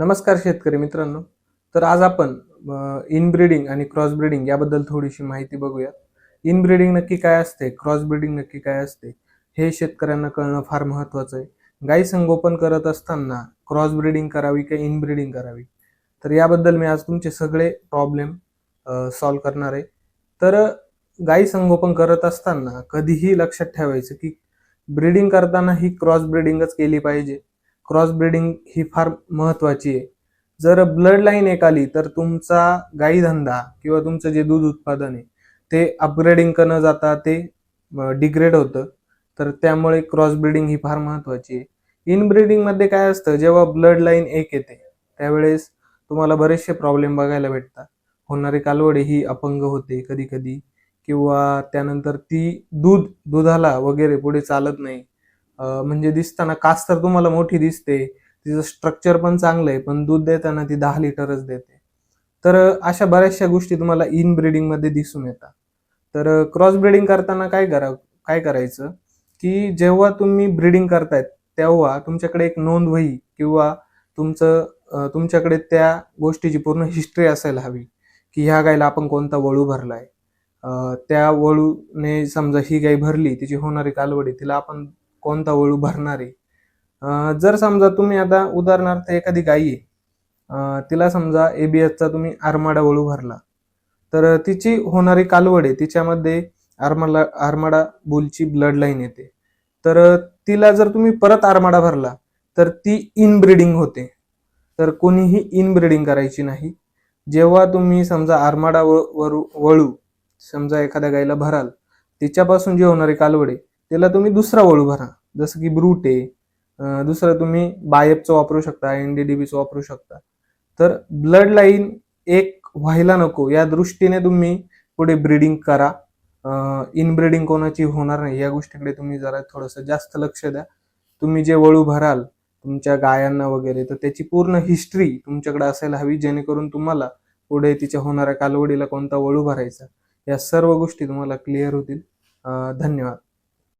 नमस्कार शेतकरी मित्रांनो. तर आज आपण इनब्रीडिंग आणि क्रॉस ब्रीडिंग याबद्दल थोडीशी माहिती बघूया इनब्रीडिंग नक्की काय असते? क्रॉस ब्रीडिंग नक्की काय असते? हे शेतकऱ्यांना कळणं फार महत्त्वाचं आहे. गाई संगोपन करत असताना क्रॉस ब्रीडिंग करावी का इनब्रीडिंग करावी? तर याबद्दल मी आज तुमचे सगळे प्रॉब्लेम सॉल्व करणार आहे. तर गाई संगोपन करत असताना कधीही लक्षात ठेवायचं की ब्रीडिंग करताना ही क्रॉस ब्रीडिंगच केली पाहिजे. क्रॉस ब्रीडिंग ही फार महत्वाची आहे. जर ब्लड लाईन एक आली तर तुमचा गाई धंदा किंवा तुमचं जे दूध उत्पादन आहे ते अपग्रेडिंग करणं जाता ते डिग्रेड होतं. तर त्यामुळे क्रॉस ब्रीडिंग ही फार महत्वाची आहे. इनब्रीडिंगमध्ये काय असतं जेव्हा ब्लड लाईन एक येते त्यावेळेस तुम्हाला बरेचसे प्रॉब्लेम बघायला भेटतात. होणारी कालवडी ही अपंग होते कधी कधी किंवा त्यानंतर ती दूध दुधाला वगैरे पुढे चालत नाही. म्हणजे दिसताना कास तर तुम्हाला मोठी दिसते तिचं स्ट्रक्चर पण चांगलं आहे पण दूध देताना ती दहा लिटरच देते. तर अशा बऱ्याचशा गोष्टी तुम्हाला इन दिसून येतात. तर क्रॉस ब्रीडिंग करताना काय करा काय करायचं की जेव्हा तुम्ही ब्रीडिंग करतायत तेव्हा तुमच्याकडे एक नोंद वही किंवा तुमचं तुमच्याकडे त्या गोष्टीची पूर्ण हिस्ट्री असायला हवी की ह्या गायला आपण कोणता वळू भरलाय. त्या वळूने समजा ही गाय भरली तिची होणारी कालवडी तिला आपण कोणता वळू भरणार? आहे जर समजा तुम्ही आता उदाहरणार्थ एखादी गाई आहे तिला समजा एबीएसचा तुम्ही आरमाडा वळू भरला तर तिची होणारी कालवड आहे तिच्यामध्ये आरमाला आरमाडा बुलची ब्लड लाईन येते. तर तिला जर तुम्ही परत आरमाडा भरला तर ती इनब्रीडिंग होते. तर कोणीही इनब्रीडिंग करायची नाही. जेव्हा तुम्ही समजा आरमाडा वळू वळू समजा एखाद्या गाईला भराल तिच्यापासून जी होणारी कालवड आहे त्याला तुम्ही दुसरा वळू भरा. जसं की ब्रूट आहे. दुसरं तुम्ही बायपचं वापरू शकता एन डी डी बीचं वापरू शकता. तर ब्लड लाईन एक व्हायला नको. या दृष्टीने तुम्ही पुढे ब्रीडिंग करा. इनब्रीडिंग कोणाची होणार नाही. या गोष्टीकडे तुम्ही जरा थोडंसं जास्त लक्ष द्या. तुम्ही जे वळू भराल तुमच्या गायांना वगैरे तर त्याची पूर्ण हिस्ट्री तुमच्याकडे असायला हवी जेणेकरून तुम्हाला पुढे तिच्या होणाऱ्या कालवडीला कोणता वळू भरायचा. या सर्व गोष्टी तुम्हाला क्लिअर होतील. धन्यवाद.